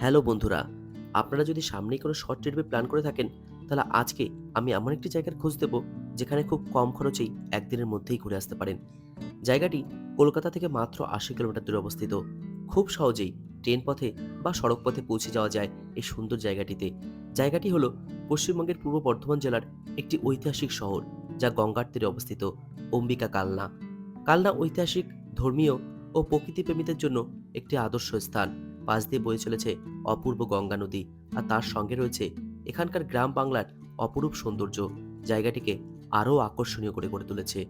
Hello বন্ধুরা, আপনারা যদি সামনেই কোনো শর্ট ট্রিপে প্ল্যান করে থাকেন, তাহলে আজকে আমি এমন একটি জায়গার খোঁজ দেব, যেখানে খুব কম খরচেই একদিনের মধ্যেই ঘুরে আসতে পারেন। জায়গাটি কলকাতা থেকে মাত্র আশি কিলোমিটার দূরে অবস্থিত। খুব সহজেই ট্রেন পথে বা সড়ক পথে পৌঁছে যাওয়া যায় এই সুন্দর জায়গাটিতে। জায়গাটি হলো পশ্চিমবঙ্গের পূর্ব বর্ধমান জেলার একটি ঐতিহাসিক শহর, যা গঙ্গার তীরে অবস্থিত, অম্বিকা কালনা। কালনা ঐতিহাসিক, ধর্মীয় ও প্রকৃতিপ্রেমীদের জন্য একটি আদর্শ স্থান। পাশ দিয়ে বয়ে চলেছে অপূর্ব গঙ্গা নদী। আর তার সঙ্গে রয়েছে এখানকার গ্রাম বাংলার অপরূপ সৌন্দর্য। জায়গাটিকে আরও আকর্ষণীয় করে গড়ে তুলেছে।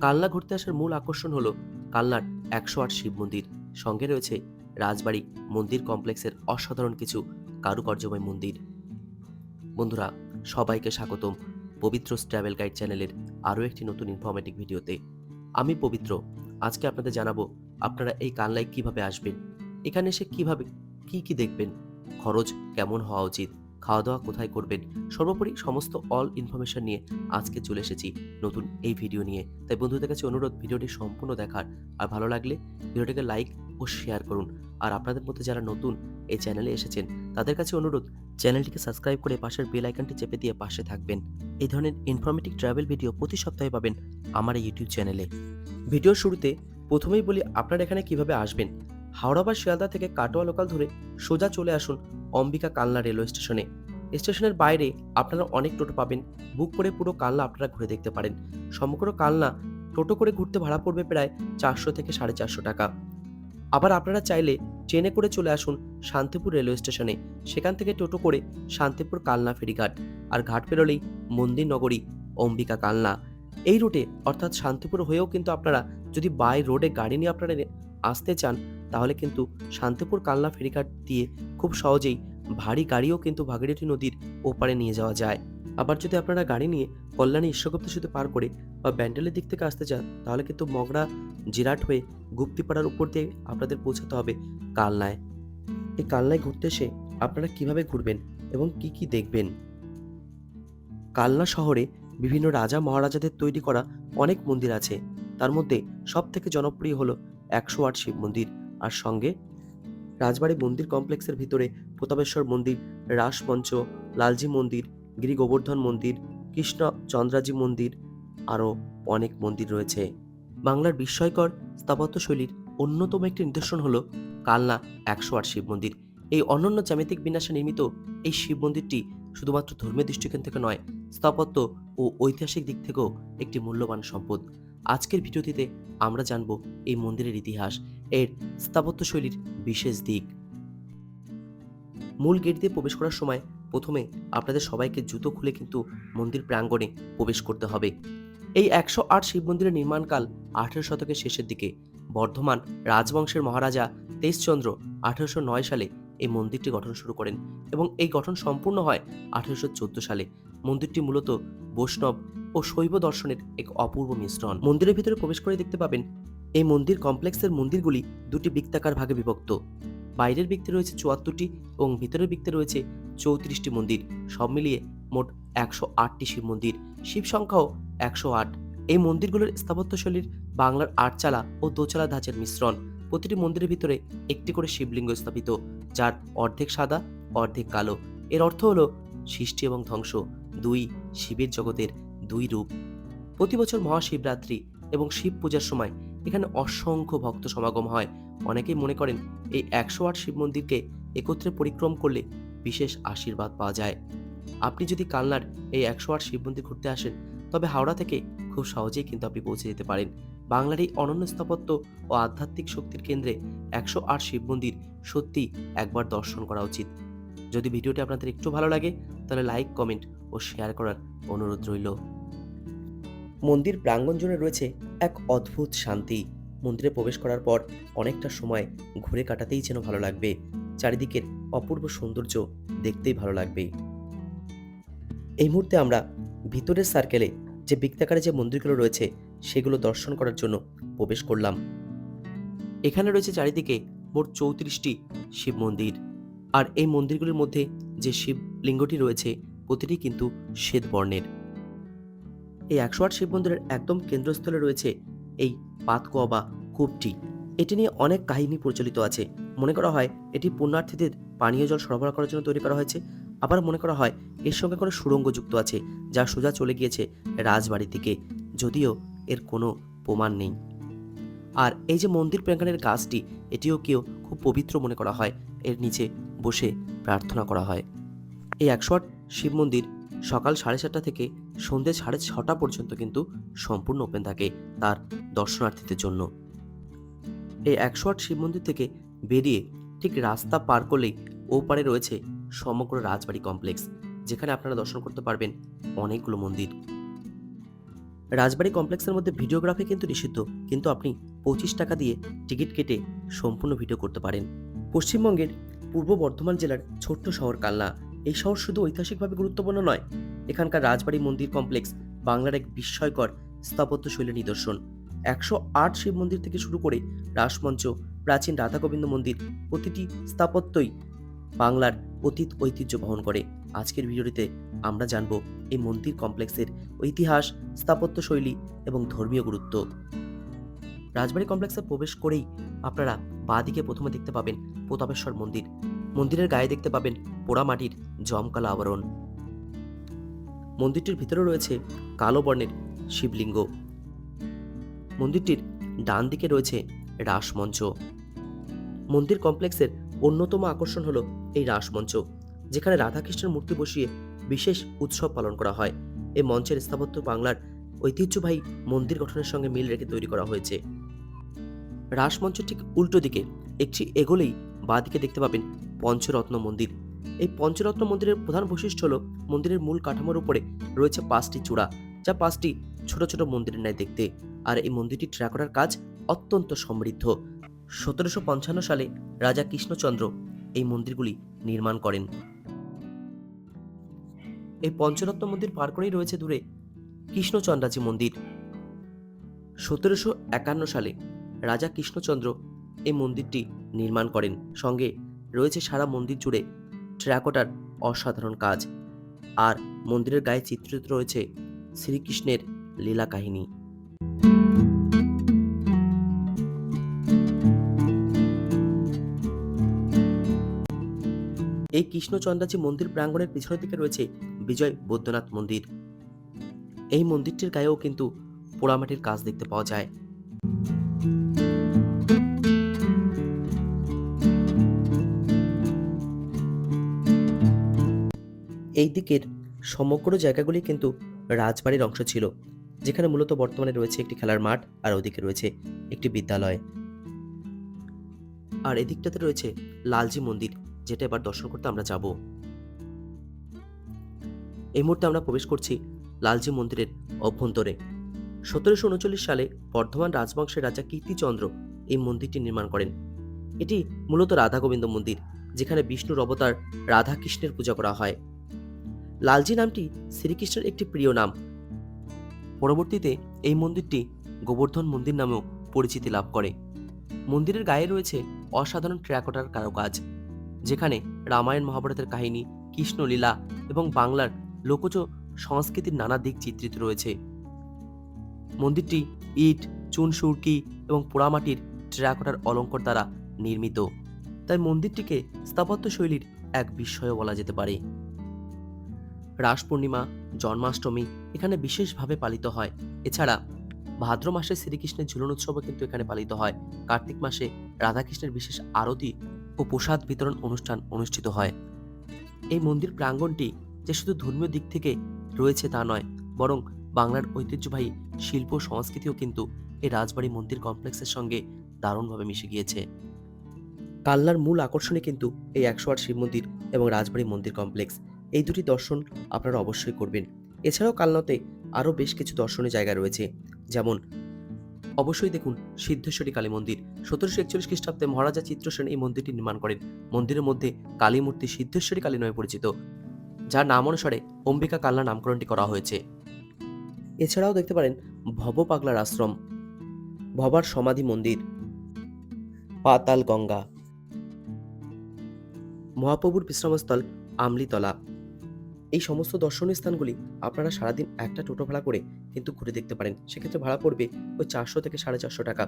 কালনা ঘুরতে আসার মূল আকর্ষণ হলো কালনার একশো আট শিব মন্দির। সঙ্গে রয়েছে রাজবাড়ি মন্দির কমপ্লেক্সের অসাধারণ কিছু কারুকার্যময় মন্দির। বন্ধুরা, সবাইকে স্বাগতম পবিত্র ট্রাভেল গাইড চ্যানেলের আরও একটি নতুন ইনফরমেটিভ ভিডিওতে। আমি পবিত্র। আজকে আপনাদের জানাব আপনারা এই কানলায় কীভাবে আসবেন? এখানে এসে কীভাবে, কি কি দেখবেন? খরচ কেমন হওয়া উচিত? খাওয়া দাওয়া কোথায় করবেন? সর্বোপরি সমস্ত অল ইনফরমেশন নিয়ে আজকে চলে এসেছি নতুন এই ভিডিও নিয়ে। তাই বন্ধুদের কাছে অনুরোধ ভিডিওটি সম্পূর্ণ দেখার। আর ভালো লাগলে ভিডিওটিকে লাইক ও শেয়ার করুন। আর আপনাদের মধ্যে যারা নতুন এই চ্যানেলে এসেছেন, তাদের কাছে অনুরোধ চ্যানেলটিকে সাবস্ক্রাইব করে পাশের বেল আইকনটি চেপে দিয়ে পাশে থাকবেন। এই ধরনের ইনফরমেটিভ ট্রাভেল ভিডিও প্রতি সপ্তাহে পাবেন আমার এই ইউটিউব চ্যানেলে ভিডিওর শুরুতে প্রথমেই বলি আপনারা এখানে কীভাবে আসবেন? হাওড়া বা শিয়ালদা থেকে কাটোয়া লোকাল ধরে সোজা চলে আসুন অম্বিকা কালনা রেলওয়ে স্টেশনে স্টেশনের বাইরে আপনারা অনেক টোটো পাবেন। বুক করে পুরো কালনা আপনারা ঘুরে দেখতে পারেন। সমগ্র কালনা টোটো করে ঘুরতে ভাড়া পড়বে প্রায় চারশো থেকে সাড়ে চারশো টাকা। আবার আপনারা চাইলে ট্রেনে করে চলে আসুন শান্তিপুর রেলওয়ে স্টেশনে সেখান থেকে টোটো করে শান্তিপুর কালনা ফেরিঘাট। আর ঘাট পেরোলেই মন্দির নগরী অম্বিকা কালনা। এই রুটে অর্থাৎ শান্তিপুর হয়েও কিন্তু আপনারা যদি বাই রোডে গাড়ি নিয়ে আপনারা আসতে চান তাহলে কিন্তু শান্তিপুর কালনা ফেরিঘাট দিয়ে খুব সহজেই ভারী গাড়িও কিন্তু ভাগীরথী নদীর ওপারে নিয়ে যাওয়া যায়। আবার যদি আপনারা গাড়ি নিয়ে কল্যাণী ঈশ্বরগুপ্ত সেতু পার করে বা ব্যান্ডেলের দিক থেকে আসতে চান, তাহলে কিন্তু মগরা জিরাট হয়ে গুপ্তিপাড়ার উপর দিয়ে আপনাদের পৌঁছাতে হবে কালনায়। এই কালনায় ঘুরতে এসে আপনারা কীভাবে ঘুরবেন এবং কি কি দেখবেন? কালনা শহরে বিভিন্ন রাজা মহারাজাদের তৈরি করা অনেক মন্দির আছে। তার মধ্যে সব থেকে জনপ্রিয় হলো একশো আট শিব মন্দির। আর সঙ্গে রাজবাড়ি মন্দির কমপ্লেক্সের ভিতরে প্রতাপেশ্বর মন্দির, রাসমঞ্চ, লালজি মন্দির গিরি গোবর্ধন মন্দির, কৃষ্ণ চন্দ্রাজি মন্দির আরও অনেক মন্দির রয়েছে। বাংলার বিস্ময়কর স্থাপত্যশৈলীর অন্যতম একটি নিদর্শন হল কালনা একশো আট শিব মন্দির। এই অনন্য জ্যামিতিক বিন্যাসে নির্মিত এই শিব মন্দিরটি শুধুমাত্র ধর্মীয় দৃষ্টিকোণ থেকে নয়, স্থাপত্য ও ঐতিহাসিক দিক থেকেও একটি মূল্যবান সম্পদ। আজকের ভিডিওটিতে আমরা জানব এই মন্দিরের ইতিহাস এর স্থাপত্যশৈলীর বিশেষ দিক। মূল গেট দিয়ে প্রবেশ করার সময় প্রথমে আপনাদের সবাইকে জুতো খুলে কিন্তু মন্দির প্রাঙ্গণে প্রবেশ করতে হবে। এই একশো আট শিব মন্দিরের নির্মাণকাল আঠেরো শতকের শেষের দিকে। বর্ধমান রাজবংশের মহারাজা তেইশচন্দ্র আঠেরোশো নয় সালে এই মন্দিরটি গঠন শুরু করেন এবং এই গঠন সম্পূর্ণ হয় আঠেরোশো চোদ্দ সালে। মন্দিরটি মূলত বৈষ্ণব ও শৈব দর্শনের এক অপূর্ব মিশ্রণ। মন্দিরের ভিতরে প্রবেশ করে দেখতে পাবেন, এই মন্দির কমপ্লেক্সের মন্দিরগুলি দুটি বৃত্তাকার ভাগে বিভক্ত। বাইরের বৃত্তে রয়েছে চুয়াত্তরটি এবং ভিতরের বৃত্তে রয়েছে চৌত্রিশটি মন্দির। সব মিলিয়ে মোট একশো আটটি শিব মন্দির। শিব সংখ্যাও একশো আট। এই মন্দিরগুলোর স্থাপত্যশৈলীর বাংলার আটচালা ও দোচালা ধাঁচের মিশ্রণ। প্রতিটি মন্দিরের ভিতরে একটি করে শিবলিঙ্গ স্থাপিত, যার অর্ধেক সাদা, অর্ধেক কালো। এর অর্থ হলো সৃষ্টি এবং ধ্বংস। দুই, শিবের জগতের দুই রূপ। প্রতি বছর মহাশিবরাত্রি এবং শিব পূজার সময় এখানে অসংখ্য ভক্ত সমাগম হয়। অনেকেই মনে করেন এই একশো আট শিব মন্দিরকে একত্রে পরিক্রম করলে বিশেষ আশীর্বাদ পাওয়া যায়। আপনি যদি কালনার এই একশো আট শিব মন্দির ঘুরতে আসেন, তবে হাওড়া থেকে খুব সহজেই কিন্তু আপনি পৌঁছে যেতে পারেন। বাংলার এই অনন্য স্থাপত্য ও আধ্যাত্মিক শক্তির কেন্দ্রে একশো আট শিব মন্দির সত্যি একবার দর্শন করা উচিত। যদি ভিডিওটি আপনাদের একটু ভালো লাগে, তাহলে লাইক, কমেন্ট ও শেয়ার করার অনুরোধ রইল। মন্দির প্রাঙ্গণ জুড়ে রয়েছে এক অদ্ভুত শান্তি। মন্দিরে প্রবেশ করার পর অনেকটা সময় ঘুরে কাটাতেই যেন ভালো লাগবে। চারিদিকের অপূর্ব সৌন্দর্য দেখতেই ভালো লাগবে। এই মুহূর্তে আমরা ভিতরের সার্কেলে যে বৃত্তাকারে যে মন্দিরগুলো রয়েছে, সেগুলো দর্শন করার জন্য প্রবেশ করলাম। এখানে রয়েছে চারিদিকে মোট চৌত্রিশটি শিব মন্দির। আর এই মন্দিরগুলির মধ্যে যে শিবলিঙ্গটি রয়েছে, প্রতিটি কিন্তু শ্বেত বর্ণের এই একশো আট শিব মন্দিরের একদম কেন্দ্রস্থলে রয়েছে এই পাতকোয়া বা কূপটি। এটি নিয়ে অনেক কাহিনী প্রচলিত আছে। মনে করা হয় এটি পুণ্যার্থীদের পানীয় জল সরবরাহ করার জন্য তৈরি করা হয়েছে। আবার মনে করা হয় এর সঙ্গে কোনো সুড়ঙ্গ যুক্ত আছে, যা সোজা চলে গিয়েছে রাজবাড়ির দিকে, যদিও এর কোনো প্রমাণ নেই। আর এই যে মন্দির প্রাঙ্গণের গাছটি, এটিও কেউ খুব পবিত্র মনে করা হয়। এর নিচে বসে প্রার্থনা করা হয়। এই একশো আট শিব মন্দির সকাল সাড়ে সাতটা থেকে সন্ধ্যে সাড়ে ছটা পর্যন্ত কিন্তু সম্পূর্ণ ওপেন থাকে তার দর্শনার্থীদের জন্য। এই একশো আট শিব মন্দির থেকে বেরিয়ে ঠিক রাস্তা পার করলেই ওপারে রয়েছে সমগ্র রাজবাড়ি কমপ্লেক্স যেখানে আপনারা দর্শন করতে পারবেন অনেকগুলো মন্দির। রাজবাড়ি কমপ্লেক্সের মধ্যে ভিডিওগ্রাফি কিন্তু নিষিদ্ধ, কিন্তু আপনি পঁচিশ টাকা দিয়ে টিকিট কেটে সম্পূর্ণ ভিডিও করতে পারেন। পশ্চিমবঙ্গের পূর্ব বর্ধমান জেলার ছোট্ট শহর কালনা এই শহর শুধু ঐতিহাসিকভাবে গুরুত্বপূর্ণ নয়, এখানকার রাজবাড়ি মন্দির কমপ্লেক্স, বাংলার এক বিস্ময়কর স্থাপত্য শৈলীর নিদর্শন। একশো আট শিব মন্দির থেকে শুরু করে রাসমঞ্চ, প্রাচীন রাধা গোবিন্দ মন্দির প্রতিটি স্থাপত্যই বাংলার অতীত ঐতিহ্য বহন করে। আজকের ভিডিওটিতে আমরা জানব এই মন্দির কমপ্লেক্সের ইতিহাস স্থাপত্য শৈলী এবং ধর্মীয় গুরুত্ব। রাজবাড়ি কমপ্লেক্সে প্রবেশ করেই আপনারা বাঁদিকে প্রথমে দেখতে পাবেন প্রতাপেশ্বর মন্দির। মন্দিরের গায়ে দেখতে পাবেন পোড়ামাটির জমকালো আবরণ। মন্দিরটির ভিতরে রয়েছে কালো বর্ণের শিবলিঙ্গ। মন্দিরটির ডান দিকে রয়েছে রাসমঞ্চ। মন্দির কমপ্লেক্সের অন্যতম আকর্ষণ হলো এই রাসমঞ্চ, যেখানে রাধাকৃষ্ণের মূর্তি বসিয়ে বিশেষ উৎসব পালন করা হয়। এই মঞ্চের স্থাপত্য বাংলার ঐতিহ্যবাহী মন্দির গঠনের সঙ্গে মিল রেখে তৈরি করা হয়েছে। রাসমঞ্চ ঠিক উল্টো দিকে একটি এগোলেই বাঁদিকে দেখতে পাবেন পঞ্চরত্ন মন্দির। এই পঞ্চরত্ন মন্দিরের প্রধান বৈশিষ্ট্য হল মন্দিরের মূল কাঠামোর উপরে রয়েছে পাঁচটি চূড়া, যা পাঁচটি ছোট ছোট মন্দিরের ন্যায় দেখতে। আর এই মন্দিরটি ট্র্যাকরার কাজ অত্যন্ত সমৃদ্ধ। সতেরোশো পঞ্চান্ন সালে রাজা কৃষ্ণচন্দ্র এই মন্দিরগুলি নির্মাণ করেন। এই পঞ্চরত্ন মন্দির পার করেই রয়েছে দূরে কৃষ্ণচন্দ্রাজি মন্দির। সতেরোশো একান্ন সালে রাজা কৃষ্ণচন্দ্র এই মন্দিরটি নির্মাণ করেন। সঙ্গে রয়েছে সারা মন্দির জুড়ে ট্রাকোটার অসাধারণ কাজ। আর মন্দিরের গায়ে চিত্রিত রয়েছে শ্রীকৃষ্ণের লীলা কাহিনী। এই কৃষ্ণচন্দ্রাজি মন্দির প্রাঙ্গণের পিছনের দিকে রয়েছে বিজয় বৈদ্যনাথ মন্দির। এই মন্দিরটির গায়েও কিন্তু পোড়ামাটির কাজ দেখতে পাওয়া যায়। এই দিকের সমগ্র জায়গাগুলি কিন্তু রাজবাড়ির অংশ ছিল, যেখানে মূলত বর্তমানে রয়েছে একটি খেলার মাঠ আর ওদিকে রয়েছে একটি বিদ্যালয়। আর এদিকটাতে রয়েছে লালজি মন্দির, যেটা এবার দর্শন করতে আমরা যাব। এই মুহূর্তে আমরা প্রবেশ করছি লালজি মন্দিরের অভ্যন্তরে। সতেরোশো উনচল্লিশ সালে বর্ধমান রাজবংশের রাজা কীর্তিচন্দ্র এই মন্দিরটি নির্মাণ করেন। এটি মূলত রাধা গোবিন্দ মন্দির, যেখানে বিষ্ণুর অবতার রাধা কৃষ্ণের পূজা করা হয়। লালজি নামটি শ্রীকৃষ্ণের একটি প্রিয় নাম। পরবর্তীতে এই মন্দিরটি গোবর্ধন মন্দির নামেও পরিচিতি লাভ করে। মন্দিরের গায়ে রয়েছে অসাধারণ ট্র্যাকটার কারুকাজ, যেখানে রামায়ণ মহাভারতের কাহিনী, কৃষ্ণলীলা এবং বাংলার লোকজ সংস্কৃতির নানা দিক চিত্রিত রয়েছে। মন্দিরটি ইট, চুন, সুরকি এবং পোড়ামাটির ট্র্যাকটার অলঙ্কর দ্বারা নির্মিত। তাই মন্দিরটিকে স্থাপত্য শৈলীর এক বিস্ময় বলা যেতে পারে। রাস পূর্ণিমা জন্মাষ্টমী এখানে বিশেষভাবে পালিত হয়। এছাড়া ভাদ্র মাসে শ্রীকৃষ্ণের ঝুলন উৎসবও কিন্তু এখানে পালিত হয়। কার্তিক মাসে রাধাকৃষ্ণের বিশেষ আরতি ও প্রসাদ বিতরণ অনুষ্ঠান অনুষ্ঠিত হয়। এই মন্দির প্রাঙ্গণটি যে শুধু ধর্মীয় দিক থেকে রয়েছে তা নয়, বরং বাংলার ঐতিহ্যবাহী শিল্প সংস্কৃতিও কিন্তু এই রাজবাড়ি মন্দির কমপ্লেক্সের সঙ্গে দারুণভাবে মিশে গিয়েছে। কাল্লার মূল আকর্ষণে কিন্তু এই একশো আট শিব মন্দির এবং রাজবাড়ি মন্দির কমপ্লেক্স। এই দুটি দর্শন আপনারা অবশ্যই করবেন। এছাড়াও কালনাতে আরও বেশ কিছু দর্শনীয় জায়গা রয়েছে, যেমন অবশ্যই দেখুন সিদ্ধেশ্বরী কালী মন্দির। সতেরোশো একচল্লিশ খ্রিস্টাব্দে মহারাজা চিত্রসেন এই মন্দিরটি নির্মাণ করেন। মন্দিরের মধ্যে কালী মূর্তি সিদ্ধেশ্বরী কালী নামে পরিচিত, যার নাম অনুসারে অম্বিকা কালনা নামকরণটি করা হয়েছে। এছাড়াও দেখতে পারেন ভব পাগলার আশ্রম, ভবার সমাধি মন্দির, পাতাল গঙ্গা, মহাপ্রভুর বিশ্রামস্থল আমলিতলা। এই সমস্ত দর্শনীয় স্থানগুলি আপনারা সারাদিন একটা টোটো ভাড়া করে কিন্তু ঘুরে দেখতে পারেন। সেক্ষেত্রে ভাড়া পড়বে ওই চারশো থেকে সাড়ে চারশো টাকা।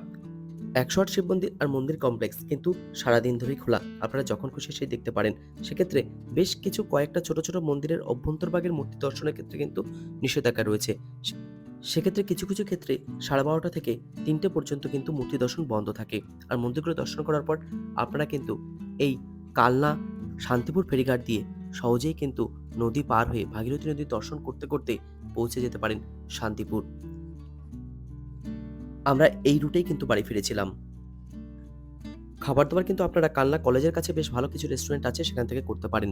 একশো আট শিব মন্দির আর মন্দির কমপ্লেক্স কিন্তু সারাদিন ধরেই খোলা। আপনারা যখন খুশি সেই দেখতে পারেন। সেক্ষেত্রে বেশ কিছু কয়েকটা ছোট ছোট মন্দিরের অভ্যন্তরভাগের মূর্তি দর্শনের ক্ষেত্রে কিন্তু নিষেধাজ্ঞা রয়েছে। সেক্ষেত্রে কিছু কিছু ক্ষেত্রে সাড়ে বারোটা থেকে তিনটে পর্যন্ত কিন্তু মূর্তি দর্শন বন্ধ থাকে। আর মন্দিরগুলো দর্শন করার পর আপনারা কিন্তু এই কালনা, শান্তিপুর ফেরিঘাট দিয়ে সহজেই কিন্তু নদী পার হয়ে ভাগীরথী নদী দর্শন করতে করতে পৌঁছে যেতে পারেন শান্তিপুর। আমরা এই রুটেই কিন্তু বাড়ি ফিরেছিলাম। খাবার দাবার কিন্তু আপনারা কালনা কলেজের কাছে বেশ ভালো কিছু রেস্টুরেন্ট আছে, সেখান থেকে করতে পারেন।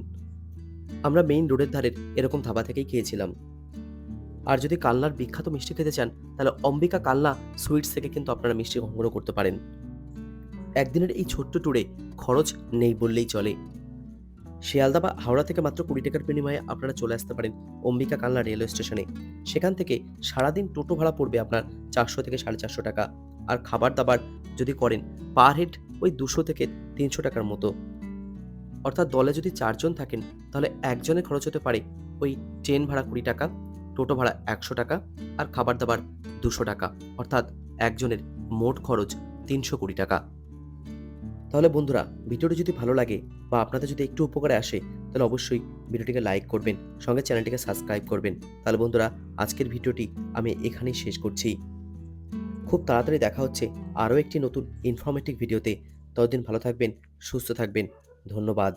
আমরা মেইন রোডের ধারের এরকম ধাবা থেকেই খেয়েছিলাম। আর যদি কালনার বিখ্যাত মিষ্টি খেতে চান, তাহলে অম্বিকা কালনা সুইটস থেকে কিন্তু আপনারা মিষ্টি সংগ্রহ করতে পারেন। একদিনের এই ছোট্ট ট্যুরে খরচ নেই বললেই চলে। শিয়ালদা বা হাওড়া থেকে মাত্র কুড়ি টাকার বিনিময়ে আপনারা চলে আসতে পারেন অম্বিকা কালনা রেলওয়ে স্টেশনে। সেখান থেকে সারাদিন টোটো ভাড়া পড়বে আপনার চারশো থেকে সাড়ে চারশো টাকা। আর খাবার দাবার যদি করেন, পার হেড ওই দুশো থেকে তিনশো টাকার মতো। অর্থাৎ দলে যদি চারজন থাকেন, তাহলে একজনের খরচ হতে পারে ওই ট্রেন ভাড়া কুড়ি টাকা, টোটো ভাড়া একশো টাকা আর খাবার দাবার দুশো টাকা। অর্থাৎ একজনের মোট খরচ তিনশো কুড়ি টাকা। তাহলে বন্ধুরা, ভিডিওটি যদি ভালো লাগে বা আপনাদের যদি একটু উপকারে আসে, তাহলে অবশ্যই ভিডিওটিকে লাইক করবেন, সঙ্গে চ্যানেলটিকে সাবস্ক্রাইব করবেন। তাহলে বন্ধুরা, আজকের ভিডিওটি আমি এখানেই শেষ করছি। খুব তাড়াতাড়ি দেখা হচ্ছে আরও একটি নতুন ইনফরমেটিভ ভিডিওতে ততদিন ভালো থাকবেন, সুস্থ থাকবেন। ধন্যবাদ।